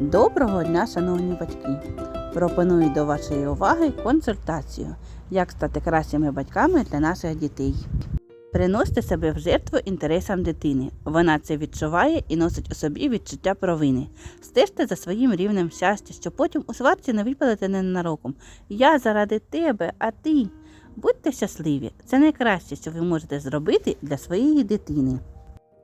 Доброго дня, шановні батьки! Пропоную до вашої уваги консультацію, як стати кращими батьками для наших дітей. Приносьте себе в жертву інтересам дитини. Вона це відчуває і носить у собі відчуття провини. Стежте за своїм рівнем щастя, щоб потім у сварці не випадати ненароком. Я заради тебе, а ти. Будьте щасливі. Це найкраще, що ви можете зробити для своєї дитини.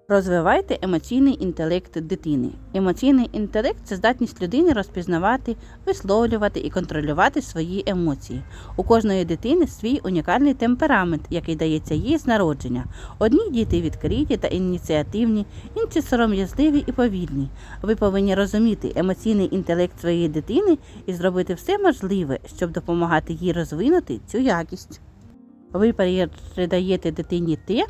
Розвивайте емоційний інтелект дитини. Емоційний інтелект це здатність людини розпізнавати, висловлювати і контролювати свої емоції. У кожної дитини свій унікальний темперамент, який дається їй з народження. Одні діти відкриті та ініціативні, інші сором'язливі і повільні. Ви повинні розуміти емоційний інтелект своєї дитини і зробити все можливе, щоб допомагати їй розвинути цю якість. Ви передаєте дитині те,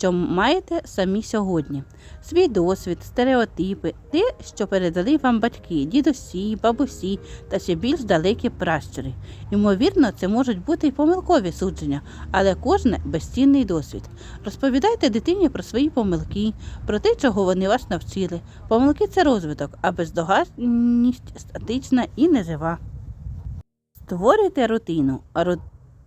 що маєте самі сьогодні. Свій досвід, стереотипи, те, що передали вам батьки, дідусі, бабусі та ще більш далекі пращури. Ймовірно, це можуть бути й помилкові судження, але кожне безцінний досвід. Розповідайте дитині про свої помилки, про те, чого вони вас навчили. Помилки це розвиток, а бездоганність статична і нежива. Створюйте рутину.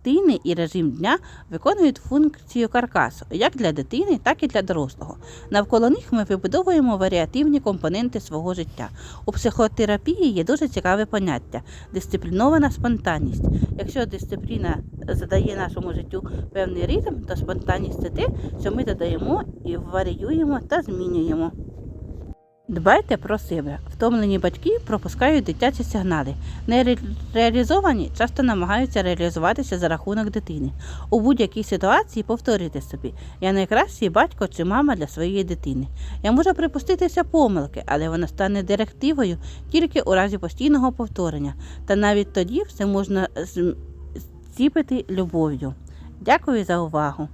Рутини і режим дня виконують функцію каркасу як для дитини, так і для дорослого. Навколо них ми вибудовуємо варіативні компоненти свого життя. У психотерапії є дуже цікаве поняття дисциплінована спонтанність. Якщо дисципліна задає нашому життю певний ритм, то спонтанність це те, що ми додаємо і варіюємо та змінюємо. Дбайте про себе. Втомлені батьки пропускають дитячі сигнали. Нереалізовані часто намагаються реалізуватися за рахунок дитини. У будь-якій ситуації повторюйте собі: я найкращий батько чи мама для своєї дитини. Я можу припуститися помилки, але вона стане директивою тільки у разі постійного повторення. Та навіть тоді все можна зціпити любов'ю. Дякую за увагу!